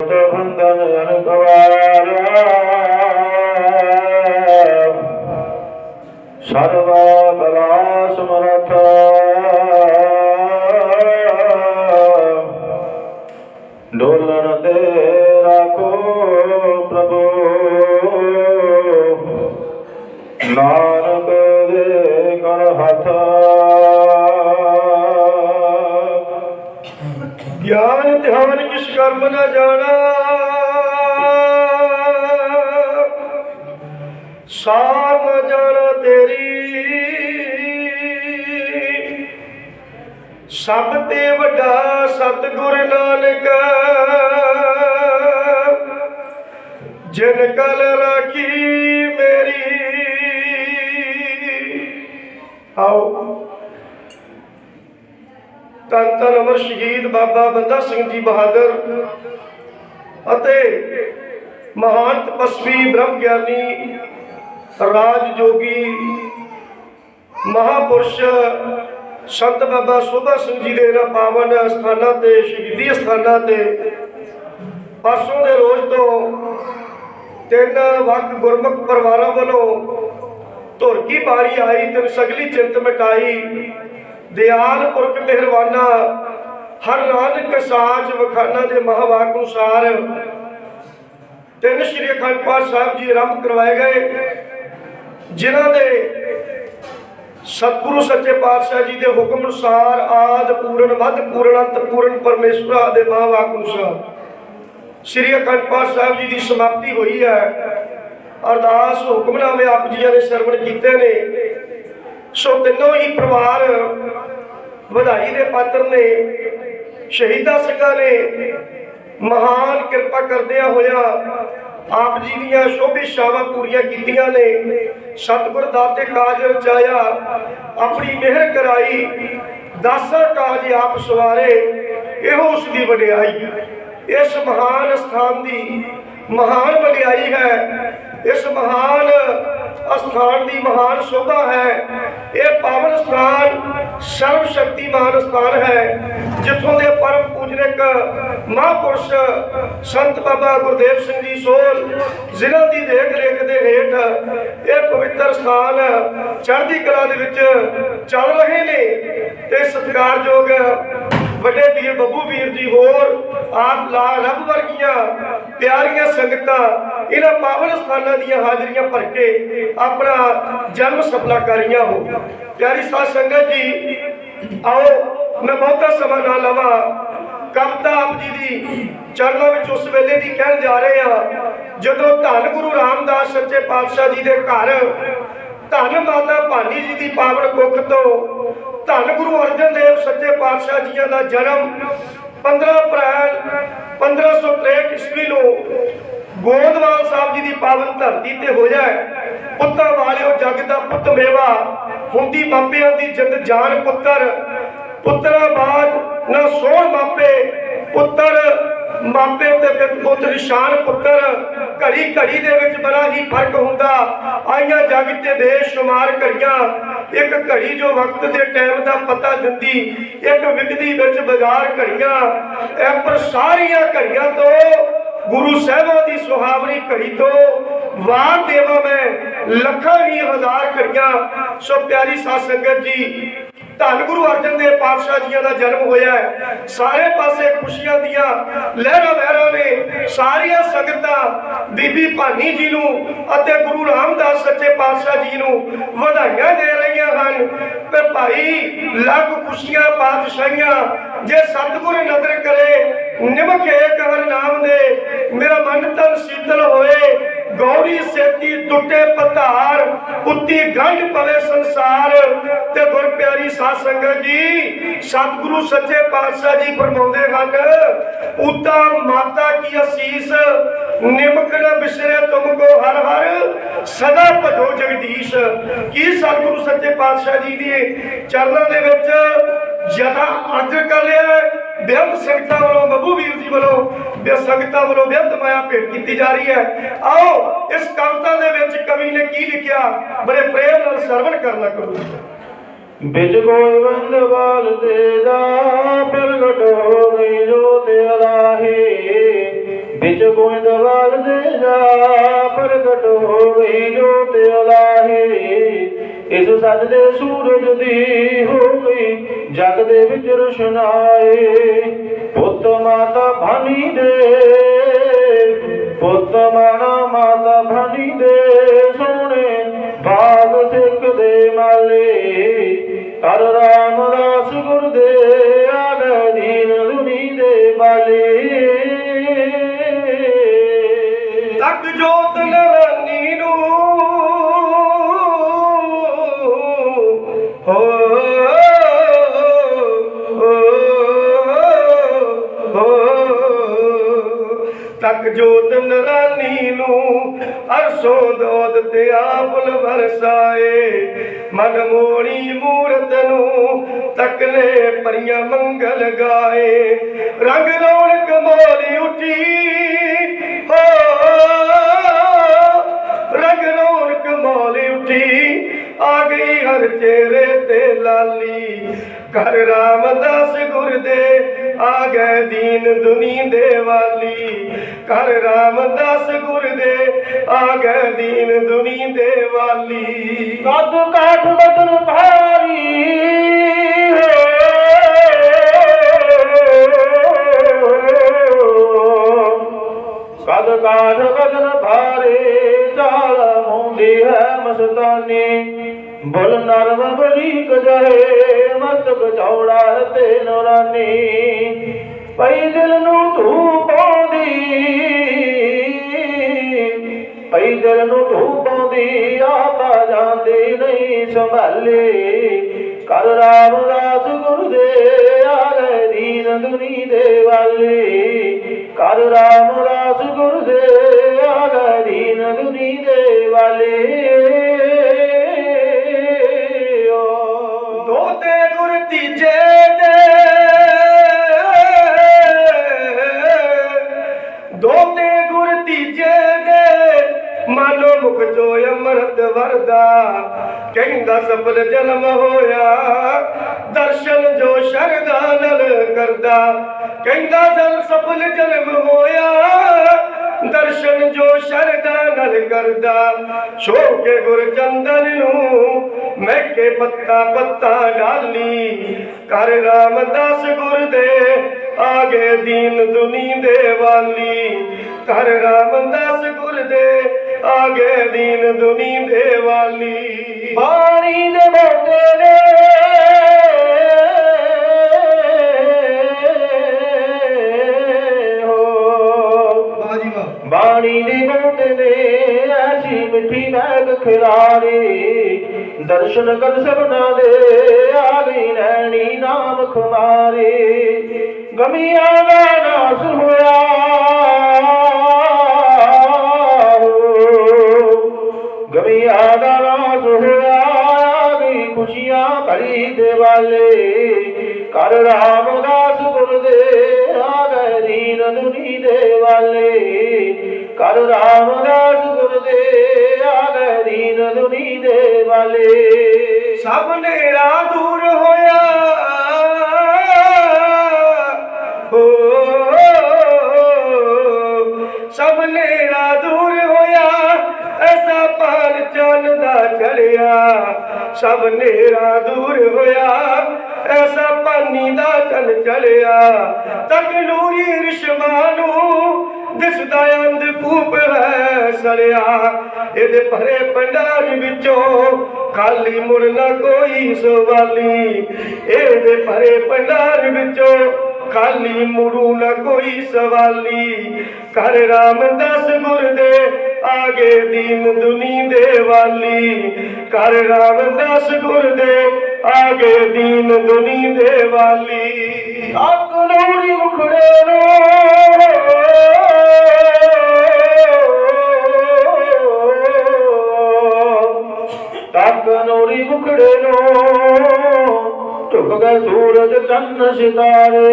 ਬੰਦਨ ਸਰਵਾ ਕਲਾ ਸਮਰਥ ਗਿਆਨ ਧਿਆਨ ਕਿਛ ਕਰਮ ਨ ਜਾਣਾ। ਸਾਰ ਨਾ ਜਾਣਾ ਤੇਰੀ। ਸਭ ਤੇ ਵੱਡਾ ਸਤਿਗੁਰ ਨਾਨਕ ਜਿਨ ਕਲ ਰਾਖੀ ਮੇਰੀ। ਆਓ। ਧੰਨ ਧੰਨ ਅਮਰ ਸ਼ਹੀਦ ਬਾਬਾ ਬੰਦਾ ਸਿੰਘ ਜੀ ਬਹਾਦਰ ਅਤੇ ਮਹਾਨ ਤਪਸਵੀ ਬ੍ਰਹਮ ਗਿਆਨੀ ਰਾਜ ਜੋਗੀ ਮਹਾਪੁਰਸ਼ ਸੰਤ ਬਾਬਾ ਸੋਭਾ ਸਿੰਘ ਜੀ ਦੇ ਇਹਨਾਂ ਪਾਵਨ ਸਥਾਨਾਂ ਤੇ, ਸ਼ਹੀਦੀ ਸਥਾਨਾਂ ਤੇ ਪਰਸੋਂ ਦੇ ਰੋਜ਼ ਤੋਂ ਤਿੰਨ ਵਕ ਗੁਰਮੁਖ ਪਰਿਵਾਰਾਂ ਵੱਲੋਂ ਧੁਰ ਕੀ ਬਾਰੀ ਆਈ ਤੇ ਸਗਲੀ ਚਿੰਤ ਮਿਟਾਈ। ਦਿਆਲ ਪੁਰਖ ਮਿਹਰਬਾਨਾ, ਹਰ ਨਾਨਕ ਸਾਚ ਵਖਾਨਾ ਦੇ ਮਹਾਵਾਕ ਅਨੁਸਾਰ ਤਿੰਨ ਸ਼੍ਰੀ ਅਖੰਡ ਪਾਠ ਸਾਹਿਬ ਜੀ ਆਰੰਭ ਕਰਵਾਏ ਗਏ, ਜਿਨ੍ਹਾਂ ਦੇ ਸਤਿਗੁਰੂ ਸੱਚੇ ਪਾਤਸ਼ਾਹ ਜੀ ਦੇ ਹੁਕਮ ਅਨੁਸਾਰ ਆਦ ਪੂਰਨ, ਮਧ ਪੂਰਨ, ਅੰਤ ਪੂਰਨ ਪਰਮੇਸ਼ਵਰਾ ਦੇ ਮਹਾਵਾਕ ਅਨੁਸਾਰ ਸ਼੍ਰੀ ਅਖੰਡ ਪਾਠ ਸਾਹਿਬ ਜੀ ਦੀ ਸਮਾਪਤੀ ਹੋਈ ਹੈ। ਅਰਦਾਸ, ਹੁਕਮਨਾਮੇ ਆਪ ਜੀਆਂ ਦੇ ਸਰਵਣ ਕੀਤੇ ਨੇ। ਸੋ ਤਿੰਨੋਂ ਹੀ ਪਰਿਵਾਰ ਵਧਾਈ ਦੇ ਪਾਤਰ ਨੇ, ਸ਼ਹੀਦਾਂ ਸਿੰਘਾਂ ਨੇ ਮਹਾਨ ਕਿਰਪਾ ਕਰਦਿਆਂ ਹੋਇਆ ਆਪ ਜੀ ਦੀਆਂ ਸ਼ੋਭੀ ਸ਼ਾਵਾਂ ਪੂਰੀਆਂ ਕੀਤੀਆਂ ਨੇ। ਸਤਿਗੁਰ ਦਾਤੇ ਕਾਜ ਰਚਾਇਆ, ਆਪਣੀ ਮਿਹਰ ਕਰਾਈ, ਦਾਸਾ ਕਾਜ ਆਪ ਸਵਾਰੇ, ਇਹੋ ਉਸ ਦੀ ਵਡਿਆਈ। ਇਸ ਮਹਾਨ ਸਥਾਨ ਦੀ ਮਹਾਨ ਵਡਿਆਈ ਹੈ। ਇਸ ਮਹਾਨ ਅਸਥਾਨ ਦੀ ਮਹਾਨ ਸ਼ੋਭਾ ਹੈ। ਇਹ ਪਾਵਨ ਸਥਾਨ ਸਰਵ ਸ਼ਕਤੀਮਾਨ ਸਥਾਨ ਹੈ, ਜਿੱਥੋਂ ਦੇ ਪਰਮ ਪੂਜਨਿਕ ਮਹਾਪੁਰਸ਼ ਸੰਤ ਬਾਬਾ ਗੁਰਦੇਵ ਸਿੰਘ ਜੀ ਸੋਲ ਜ਼ਿਲ੍ਹਾ ਦੀ ਦੇਖ ਰੇਖ ਦੇ ਹੇਠ ਇਹ ਪਵਿੱਤਰ ਸਥਾਨ ਚੜ੍ਹਦੀ ਕਲਾ ਦੇ ਵਿੱਚ ਚੱਲ ਰਹੇ ਨੇ ਤੇ ਸਤਿਕਾਰਯੋਗ ਵੱਡੇ ਵੀਰ ਬੱਬੂ ਵੀਰ ਜੀ ਹੋਰ ਆਪ ਲਾ, ਰੱਬ ਵਰਗੀਆਂ ਪਿਆਰੀਆਂ ਸੰਗਤਾਂ, ਇਹਨਾਂ ਪਾਵਨ ਸਥਾਨਾਂ ਦੀਆਂ ਹਾਜ਼ਰੀਆਂ ਭਰ ਕੇ ਆਪਣਾ ਜਨਮ ਸਫਲਾ ਕਰੀਆਂ ਹੋ। ਪਿਆਰੀ ਸਾਧ ਸੰਗਤ ਜੀ, ਆਓ, ਮੈਂ ਬਹੁਤਾ ਸਮਾਂ ਨਾ ਲਵਾਂ। ਕਵਿਤਾ ਆਪ ਜੀ ਦੀ ਚਰਨਾਂ ਵਿੱਚ ਉਸ ਵੇਲੇ ਦੀ ਕਹਿਣ ਜਾ ਰਹੇ ਆ ਜਦੋਂ ਧੰਨ ਗੁਰੂ ਰਾਮਦਾਸ ਸੱਚੇ ਪਾਤਸ਼ਾਹ ਜੀ ਦੇ ਘਰ, ਧੰਨ ਮਾਤਾ ਭਾਨੀ ਜੀ ਦੀ ਪਾਵਨ ਕੁੱਖ ਤੋਂ ਧੰਨ ਗੁਰੂ ਅਰਜਨ ਦੇਵ ਸੱਚੇ ਪਾਤਸ਼ਾਹ ਜੀਆਂ ਦਾ ਜਨਮ 15 ਅਪ੍ਰੈਲ 1563 ਈਸਵੀ ਨੂੰ ਗੋਦਵਾਲ ਸਾਹਿਬ ਜੀ ਦੀ ਪਾਵਨ ਧਰਤੀ ਤੇ ਹੋਇਆ ਪੁੱਤਾਂ ਵਾਲਿਓ ਜਗ ਦਾ ਪੁੱਤ ਮੇਵਾ ਹੁੰਦੀ ਮਾਪਿਆਂ ਦੀ ਜਿੰਦ ਜਾਨ ਪੁੱਤਰ। ਪੁੱਤਰਾ ਬਾਦ ਨਾ ਸੋਹਣ ਮਾਪੇ, ਪੁੱਤਰ ਮਾਪੇ ਤੇ ਪਿਤ ਪੁੱਤ ਨਿਸ਼ਾਨ ਪੁੱਤਰ, ਘੜੀ ਘੜੀ ਦੇ ਵਿੱਚ ਬੜਾ ਹੀ ਫ਼ਰਕ ਹੁੰਦਾ। ਆਈਆਂ ਜਗ ਤੇ ਬੇਸ਼ੁਮਾਰ ਘੜੀਆਂ, ਇੱਕ ਘੜੀ ਜੋ ਵਕਤ ਦੇ ਟਾਈਮ ਦਾ ਪਤਾ ਦਿੰਦੀ, ਇੱਕ ਵਿਕਦੀ ਵਿੱਚ ਬਾਜ਼ਾਰ ਘੜੀਆਂ। ਐ ਪਰ ਸਾਰੀਆਂ ਘੜੀਆਂ ਤੋਂ ਗੁਰੂ ਸਾਹਿਬਾਂ ਦੀ ਸੁਹਾਵਣੀ ਘੜੀ ਤੋਂ ਵਾਰ ਦੇਵਾ ਮੈਂ, ਲੱਖਾਂ ਹੀ ਹਜ਼ਾਰ ਘੜੀਆਂ। ਸੋ ਪਿਆਰੀ ਸਾਧ ਸੰਗਤ ਜੀ ਧੰਨ ਗੁਰੂ ਅਰਜਨ ਦੇਵ ਪਾਤਸ਼ਾਹ ਜੀਆਂ ਦਾ ਜਨਮ ਹੋਇਆ ਸਾਰੇ ਪਾਸੇ ਖੁਸ਼ੀਆਂ ਦੀਆਂ ਲਹਿਰਾਂ ਲਹਿਰਾਂ ਨੇ ਸਾਰੀਆਂ ਸੰਗਤਾਂ, ਬੀਬੀ ਭਾਨੀ ਜੀ ਨੂੰ ਅਤੇ ਗੁਰੂ ਰਾਮਦਾਸ ਸੱਚੇ ਪਾਤਸ਼ਾਹ ਜੀ ਨੂੰ ਵਧਾਈਆਂ ਦੇ ਰਹੀਆਂ ਹਨ। ਤੇ ਭਾਈ, ਲੱਖ ਖੁਸ਼ੀਆਂ, ਪਾਤਸ਼ਾਹੀਆਂ ਜੇ ਸਤਿਗੁਰ ਨਦਰ ਕਰੇ, ਨਿਮਕ ਏਕ ਹਰ ਨਾਮ ਦੇ, ਮੇਰਾ ਮਨ ਤਨ ਸੀਤਲ ਹੋਏ। ਗੌਰੀ ਸੇਤੀ ਟੁੱਟੇ ਪਧਾਰ, ਉੱਤੀ ਗੰਢ ਪਵੇ ਸੰਸਾਰ। ਤੇ ਗੁਰ ਪਿਆਰੀ ਸਾਧ ਸੰਗਤ ਜੀ, ਸਤਿਗੁਰੂ ਸੱਚੇ ਪਾਤਸ਼ਾਹ ਜੀ ਫਰਮਾਉਂਦੇ ਹਨ, ਉਤਾ ਮਾਤਾ ਕੀ ਅਸੀਸ ਨਿਮਕ ਨ ਬਿਸਰੇ ਤੁਮ ਕੋ ਹਰ ਹਰ, ਸਦਾ ਭਜੋ ਜਗਦੀਸ਼। ਕੀ ਸਤਿਗੁਰੂ ਸੱਚੇ ਪਾਤਸ਼ਾਹ ਜੀ ਦੀ ਚਰਨਾਂ ਦੇ ਵਿੱਚ ਜਥਾ ਅੱਜ ਕਰ ਲਿਆ ਬੇਅੰਤ ਸੰਗਤਾਂ ਵੱਲੋਂ, ਬੱਬੂ ਵੀਰ ਜੀ ਵੱਲੋਂ ਬੇ ਸੰਗਤਾਂ ਵੱਲੋਂ ਬੇਅੰਤ ਮਾਇਆ ਭੇਟ ਕੀਤੀ ਜਾ ਰਹੀ ਹੈ। ਆਓ, ਇਸ ਕਵਿਤਾ ਦੇ ਵਿੱਚ ਕਵੀ ਨੇ ਕੀ ਲਿਖਿਆ? ਬੜੇ ਪ੍ਰੇਮ ਨਾਲ ਸਰਵਣ ਕਰਨਾ ਕਰੋ। ਬਿਜ ਗੋਬਿੰਦ ਬਾਲ ਦੇ ਦਾ ਪ੍ਰਗਟ ਹੋ ਗਈ ਜੋਤ ਅਲਾਹੀ ਵਿੱਚ ਗੋਇੰਦਵਾਲ ਦੇ ਜਾ ਪ੍ਰਗਟ ਹੋ ਗਈ ਜੋਤ ਅਲਾਹੀ ਇਸ ਸੱਜ ਦੇ ਸੂਰਜ ਦੀ ਹੋ ਗਈ ਜਗ ਦੇ ਵਿੱਚ ਰੁਸ਼ਨਾਏ। ਪੁੱਤ ਮਾਤਾ ਭਾਨੀ ਦੇ, ਪੁੱਤ ਮਾਣਾ ਮਾਤਾ ਭਾਨੀ ਦੇ ਸੋਹਣੇ ਬਾਗ ਸਿੱਖ ਦੇ ਮਾਲੇ। ਹਰ ਰਾਮਦਾਸ ਗੁਰ ਦੇ ਅਰਸੋਂ ਦੋਦ ਤੇ ਆਪਲ ਵਰਸਾਏ। ਮਨ ਮੋਣੀ ਮੂਰਤ ਨੂੰ ਤੱਕਲੇ ਪਰੀਆਂ ਮੰਗਲ ਗਾਏ। ਰੰਗ ਰੌਣਕ ਮੋਲੀ ਉੱਠੀ, ਹੋ, ਰੰਗ ਰੌਣਕ ਮੋਲੀ ਉੱਠੀ। ਆ ਗਈ ਹਰ ਚਿਹਰੇ ਤੇ ਲਾਲੀ। ਕਰ ਰਾਮਦਾਸ ਗੁਰ ਦੇ ਆ ਗਏ ਦੀਨ ਦੁਨੀ ਦੇ ਵਾਲੀ ਕਰ ਰਾਮਦਾਸ ਗੁਰ ਦੇ ਆ ਗਏ ਦੀਨ ਦੁਨੀ ਦੇ ਵਾਲੀ ਕਦ ਕਾਠ ਬਦਨ ਭਾਰੀ ਕਦ ਕਾਠ ਬਦਨ ਭਾਰੇ, ਚਾਲ ਹੁੰਦੀ ਹੈ ਮਸਤਾਨੀ। ਬੁਲ ਨਰਮ ਬਰੀਕ ਜਹੇ ਮਸਤਕ ਚੌੜਾ ਤੇ ਨੂਰਾਨੀ। ਪਈ ਦਿਲ ਨੂੰ ਧੂਪ ਆਉਂਦੀ ਪਈ ਦਿਲ ਨੂੰ ਧੂਪ ਆਉਂਦੀ ਆਪਾ ਜਾਂਦੀ ਨਹੀਂ ਸੰਭਾਲੇ। ਕਰ ਰਾਮਦਾਸ ਗੁਰੂ ਦੇ ਆਲੇ ਦੀਨ ਦੁਨੀ ਦੇ ਵਾਲੇ। ਕਰ ਰਾਮਦਾਸ ਗੁਰੂ ਦੇ ਆਲੇ ਦੀਨ ਦੁਨੀ ਦੇ ਵਾਲੇ। ਓ। ਦੋ ਤੇ ਗੁਰ ਤੀਜੇ ਅੰਮ੍ਰਿਤ ਵਰਦਾ ਕਹਿੰਦਾ ਸਫਲ ਜਨਮ ਹੋਇਆ, ਦਰਸ਼ਨ ਜੋ ਸ਼ਰਦਾ ਨਲ ਕਰਦਾ, ਕਹਿੰਦਾ ਜਲ ਸਫਲ ਜਨਮ ਹੋਇਆ, ਦਰਸ਼ਨ ਜੋ ਸ਼ਰਦਾ ਨਲ ਕਰਦਾ ਸ਼ੋਕੇ ਗੁਰ ਚੰਦਨ ਨੂੰ ਮੈਂ ਕੇ ਪੱਤਾ ਪੱਤਾ ਡਾਲੀ, ਕਰ ਰਾਮਦਾਸ ਗੁਰ ਦੇ ਆਗੇ ਦੀਨ ਦੁਨੀ ਦੇ ਵਾਲੀ, ਕਰ ਰਾਮਦਾਸ ਗੁਰ ਦੇ ਆਗੇ ਦੀਨ ਦੁਨੀ ਦੇ ਵਾਲੀ ਬਾਣੀ ਦੇ ਮੋਟੇ ਨੇ। ਬਾਣੀ ਦੀ ਮੋਟੇ ਨੇ ਐਸੀ ਮਿੱਠੀ ਮੈਗ ਖਿਲਾਰੀ। ਦਰਸ਼ਨ ਕਰ ਸਭਨਾ ਦੇ ਆ ਗਈ ਨੈਣੀ ਨਾਮ ਖੁਮਾਰੀ ਗਮੀਆਂ ਦਾ ਨਾਸ ਹੋਇਆ। ਗਮੀਆਂ ਦਾ ਨਾਸ ਹੋਇਆ ਗਈ ਖੁਸ਼ੀਆਂ ਭਰੀ ਦੇ ਵਾਲੇ ਕਰ ਰਾਮਦਾਸ ਗੁਰਦੇ ਆ ਗਏ ਦੀਨ ਦੁਨੀ ਦੇ ਵਾਲੇ ਕਰ ਰਾਮਦਾਸ ਗੁਰਦੇ ਆ ਗਏ ਦੀਨ ਦੁਨੀ ਦੇ ਵਾਲੇ ਸਭ ਨੇਰਾ ਦੂਰ ਹੋਇਆ। ਦਾ ਚੜਿਆ ਸਭ ਨੇਰਾ ਦੂਰ ਹੋਇਆ। ਐਸਾ ਪਾਨੀ ਦਾ ਚੰਨ ਚੜਿਆ ਤੱਕ ਨੂਰੀ ਰਿਸ਼ਮਾ ਨੂੰ ਦਿਸਦਾ ਅੰਧ ਕੂਪ ਹੈ ਸੜਿਆ। ਇਹਦੇ ਭਰੇ ਪੰਡਾਰ ਵਿੱਚੋਂ ਖਾਲੀ ਮੁਰਨਾ ਕੋਈ ਸਵਾਲੀ। ਇਹਦੇ ਭਰੇ ਪੰਡਾਰ ਵਿੱਚੋਂ ਖਾਲੀ ਮੁਰੂ ਨਾ ਕੋਈ ਸਵਾਲੀ ਕਰ ਰਾਮਦਾਸ ਗੁਰ ਦੇ ਆਗੇ ਦੀਨ ਦੁਨੀ ਦੇ ਵਾਲੀ। ਕਰ ਰਾਮਦਾਸ ਗੁਰ ਦੇ ਆਗੇ ਦੀਨ ਦੁਨੀ ਦੇ ਵਾਲੀ। ਅੱਗ ਲੋੜੀ ਮੁਖੜੇ ਨੂੰ। ਤੱਕ ਨੂਰੀ ਮੁਖੜੇ ਨੂੰ। ਝੁਕ ਗਏ ਸੂਰਜ ਚੰਨ ਸਿਤਾਰੇ।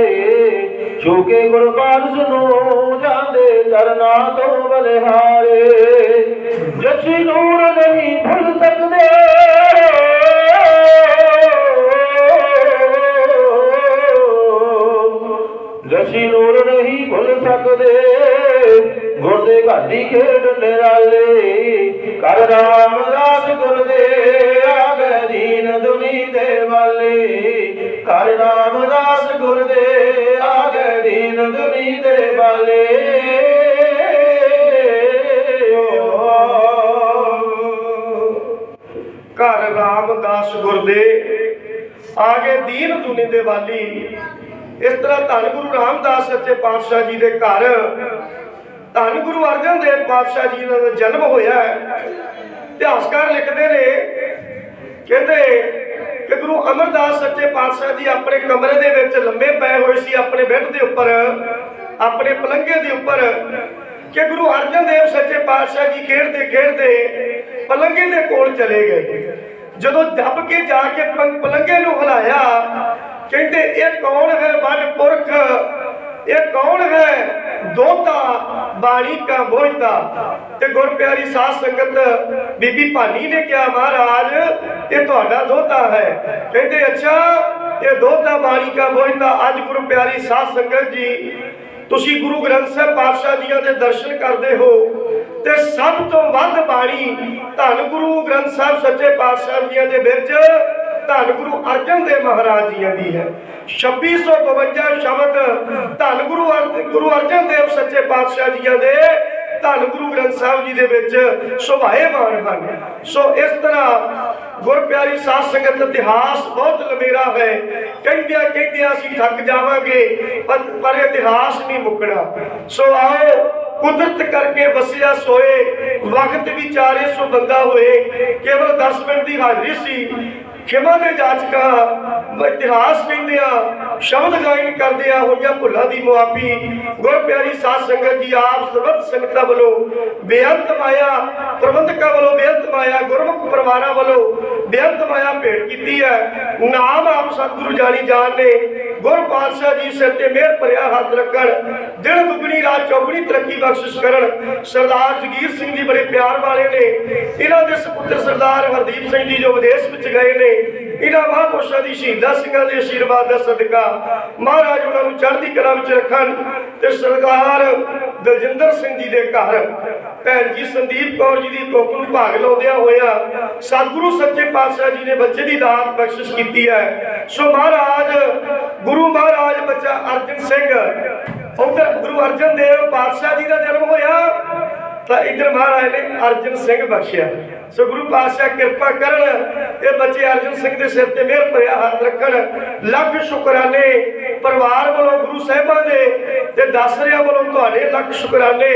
ਛੋਕੇ ਗੁਰਬਾਨ ਸੁਨੋ ਜਾਂਦੇ ਚਰਨਾ ਤੋਂ ਬਲਿਹਾਰੇ। ਜਸੀ ਨੂਰ ਨਹੀਂ ਭੁੱਲ ਸਕਦੇ। ਜਸੀ ਨੂਰ ਨਹੀਂ ਭੁੱਲ ਸਕਦੇ। ਗੁਰ ਦੇ ਘਾਟੀ ਖੇਡ ਨਿਰਾਲੇ ਕਰ ਰਾਮਦਾਸ ਗੁਰ ਦੇ ਆਗੇ ਦੀਨ ਦੁਨੀ ਦੇ ਵਾਲੇ। ਕਰ ਰਾਮਦਾਸ ਗੁਰ ਦੇ ਆਗੇ ਦੀਨ ਦੁਨੀ ਦੇ ਵਾਲੇ। ਘਰ ਰਾਮਦਾਸ ਗੁਰਦੇ ਆਗੇ ਦੀਨ ਦੁਨੀ ਦੇ ਵਾਲੀ। ਇਸ ਤਰ੍ਹਾਂ ਧੰਨ ਗੁਰੂ ਰਾਮਦਾਸ ਸੱਚੇ ਪਾਤਸ਼ਾਹ ਜੀ ਦੇ ਘਰ ਧੰਨ ਗੁਰੂ ਅਰਜਨ ਦੇਵ ਪਾਤਸ਼ਾਹ ਜੀ ਦਾ ਜਨਮ ਹੋਇਆ ਇਤਿਹਾਸਕਾਰ ਲਿਖਦੇ ਨੇ, ਕਹਿੰਦੇ ਕਿ ਗੁਰੂ ਅਮਰਦਾਸ ਸੱਚੇ ਪਾਤਸ਼ਾਹ ਜੀ ਆਪਣੇ ਕਮਰੇ ਦੇ ਵਿੱਚ ਲੰਮੇ ਪਏ ਹੋਏ ਸੀ, ਆਪਣੇ ਬੈੱਡ ਦੇ ਉੱਪਰ, ਆਪਣੇ ਪਲੰਘੇ ਦੇ ਉੱਪਰ, ਕਿ ਗੁਰੂ ਅਰਜਨ ਦੇਵ ਸੱਚੇ ਪਾਤਸ਼ਾਹ ਜੀ ਖੇਡਦੇ ਖੇਡਦੇ ਪਲੰਘੇ ਦੇ ਕੋਲ ਚਲੇ ਗਏ। ਜਦੋਂ ਦੱਬ ਕੇ ਜਾ ਕੇ ਪਲੰਘੇ ਨੂੰ ਹਿਲਾਇਆ, ਕਹਿੰਦੇ, ਇਹ ਕੌਣ ਹੈ ਵੱਡ ਪੁਰਖ? ਇਹ ਕੌਣ ਹੈ ਦੋਤਾ ਬਾਣੀ ਕਾ ਮੋਹਿਤਾ। ਤੇ ਗੁਰ ਪਿਆਰੀ ਸਾਧ ਸੰਗਤ, ਬੀਬੀ ਭਾਨੀ ਨੇ ਕਿਹਾ, ਮਹਾਰਾਜ, ਇਹ ਤੁਹਾਡਾ ਦੋਤਾ ਹੈ। ਕਹਿੰਦੇ, ਅੱਛਾ, ਇਹ ਦੋਤਾ ਬਾਣੀ ਕਾ ਮੋਹਿਤਾ। ਅੱਜ ਗੁਰੂ ਪਿਆਰੀ ਸਾਧ ਸੰਗਤ ਜੀ, ਤੁਸੀਂ ਗੁਰੂ ਗ੍ਰੰਥ ਸਾਹਿਬ ਪਾਤਸ਼ਾਹ ਜੀਆਂ ਦੇ ਦਰਸ਼ਨ ਕਰਦੇ ਹੋ ਤੇ ਸਭ ਤੋਂ ਵੱਧ ਬਾਣੀ ਧੰਨ ਗੁਰੂ ਗ੍ਰੰਥ ਸਾਹਿਬ ਸੱਚੇ ਪਾਤਸ਼ਾਹ ਜੀਆਂ ਦੇ ਵਿੱਚ ਧੰਨ ਗੁਰੂ ਅਰਜਨ ਦੇਵ ਮਹਾਰਾਜ ਜੀਆਂ ਦੀ ਹੈ। 2652 ਸ਼ਬਦ ਧੰਨ ਗੁਰੂ ਗੁਰੂ ਅਰਜਨ ਦੇਵ ਸੱਚੇ ਪਾਤਸ਼ਾਹ ਜੀਆਂ ਦੇ ਧੰਨ ਗੁਰੂ ਗ੍ਰੰਥ ਸਾਹਿਬ ਜੀ ਦੇ ਵਿੱਚ ਸੁਭਾਏਮਾਨ ਹਨ। ਸੋ ਇਸ ਤਰ੍ਹਾਂ ਗੁਰ ਪਿਆਰੀ ਸਾਧ ਸੰਗਤ ਇਤਿਹਾਸ ਬਹੁਤ ਲੰਮੇਰਾ ਹੈ। ਕਹਿੰਦਿਆਂ ਕਹਿੰਦਿਆਂ ਅਸੀਂ ਥੱਕ ਜਾਵਾਂਗੇ, ਪਰ ਪਰ ਇਤਿਹਾਸ ਨਹੀਂ ਮੁੱਕਣਾ। ਸੋ ਆਓ ਕੁਦਰਤ ਕਰਕੇ ਵਸਿਆ ਸੋਏ, ਵਕਤ ਵਿਚਾਰੇ ਸੋ ਬੰਦਾ ਹੋਏ। ਕੇਵਲ 10 ਮਿੰਟ ਦੀ ਹਾਜ਼ਰੀ ਸੀ। ਖਿਮਾ ਦੇ ਜਾਚਕਾਂ ਇਤਿਹਾਸ ਕਹਿੰਦੇ ਸ਼ਬਦ ਗਾਇਨ ਕਰਦੇ ਹੋਈਆਂ ਭੁੱਲਾਂ ਦੀ ਮੁਆਫੀ। ਗੁਰ ਪਿਆਰੀ ਸਾਧ ਸੰਗਤ ਜੀ, ਆਪ ਸਰਬਤ ਸੰਗਤਾਂ ਵੱਲੋਂ ਬੇਅੰਤ ਮਾਇਆ, ਪ੍ਰਬੰਧਕਾਂ ਵੱਲੋਂ ਬੇਅੰਤ ਮਾਇਆ, ਗੁਰਮੁਖ ਪਰਿਵਾਰਾਂ ਵੱਲੋਂ ਬੇਅੰਤ ਮਾਇਆ ਭੇਟ ਕੀਤੀ ਹੈ। ਨਾਮ ਆਪ ਸਤਿਗੁਰੂ ਜਾਣੀ ਜਾਣ ਨੇ ਗੁਰ ਪਾਤਸ਼ਾਹ ਜੀ ਸਿਰ ਤੇ ਮਿਹਰ ਭਰਿਆ ਹੱਥ ਰੱਖਣ, ਦਿਨ ਦੁੱਗਣੀ, ਰਾਤ ਚੌਗਣੀ ਤਰੱਕੀ ਬਖਸ਼ਿਸ਼ ਕਰਨ। ਸਰਦਾਰ ਜਗੀਰ ਸਿੰਘ ਜੀ ਬੜੇ ਪਿਆਰ ਵਾਲੇ ਨੇ। ਇਹਨਾਂ ਦੇ ਸੁਪੁੱਤਰ ਸਰਦਾਰ ਹਰਦੀਪ ਸਿੰਘ ਜੀ ਜੋ ਵਿਦੇਸ਼ ਵਿੱਚ ਗਏ ਨੇ ਇਹਨਾਂ ਮਹਾਂਪੁਰਸ਼ਾਂ ਦੀ ਸ਼ਹੀਦਾਂ ਸਿੰਘਾਂ ਦੇ ਆਸ਼ੀਰਵਾਦ ਦਾ ਸਦਕਾ ਮਹਾਰਾਜ ਉਹਨਾਂ ਨੂੰ ਚੜ੍ਹਦੀ ਕਲਾ ਵਿੱਚ ਰੱਖਣ ਤੇ ਸਰਦਾਰ ਦਲਜਿੰਦਰ ਸਿੰਘ ਜੀ ਦੇ ਘਰ ਭੈਣ ਜੀ ਸੰਦੀਪ ਕੌਰ ਜੀ ਦੀ ਕੁੱਖ ਨੂੰ ਭਾਗ ਲਾਉਂਦਿਆਂ ਹੋਇਆ ਸਤਿਗੁਰੂ ਸੱਚੇ ਪਾਤਸ਼ਾਹ ਜੀ ਨੇ ਬੱਚੇ ਦੀ ਦਾਤ ਬਖਸ਼ਿਸ਼ ਕੀਤੀ ਹੈ। ਸੋ ਮਹਾਰਾਜ, ਗੁਰੂ ਮਹਾਰਾਜ ਬੱਚਾ ਅਰਜਨ ਸਿੰਘ, ਉਧਰ ਗੁਰੂ ਅਰਜਨ ਦੇਵ ਪਾਤਸ਼ਾਹ ਜੀ ਦਾ ਜਨਮ ਹੋਇਆ ਤਾਂ ਇਧਰ ਮਹਾਰਾਜ ਨੇ ਅਰਜਨ ਸਿੰਘ ਬਖਸ਼ਿਆ। ਸੋ ਗੁਰੂ ਪਾਤਸ਼ਾਹ ਕਿਰਪਾ ਕਰਨ ਇਹ ਬੱਚੇ ਅਰਜਨ ਸਿੰਘ ਦੇ ਸਿਰ ਤੇ ਮਿਹਰ ਭਰਿਆ ਹੱਥ ਰੱਖਣ। ਲੱਖ ਸ਼ੁਕਰਾਨੇ ਪਰਿਵਾਰ ਵੱਲੋਂ ਗੁਰੂ ਸਾਹਿਬਾਂ ਦੇ ਤੇ ਦਸਰਿਆਂ ਵੱਲੋਂ ਤੁਹਾਡੇ ਲੱਖ ਸ਼ੁਕਰਾਨੇ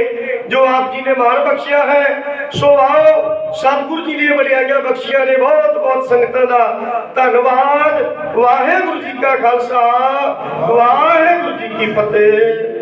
ਜੋ ਆਪ ਜੀ ਨੇ ਮਾਣ ਬਖਸ਼ਿਆ ਹੈ। ਸੋ ਆਓ, ਸਤਿਗੁਰੂ ਜੀ ਨੇ ਵਡਿਆਈਆਂ ਬਖਸ਼ੀਆਂ ਨੇ ਬਹੁਤ ਬਹੁਤ ਸੰਗਤਾਂ ਦਾ ਧੰਨਵਾਦ। ਵਾਹਿਗੁਰੂ ਜੀ ਕਾ ਖਾਲਸਾ, ਵਾਹਿਗੁਰੂ ਜੀ ਕੀ ਫਤਿਹ।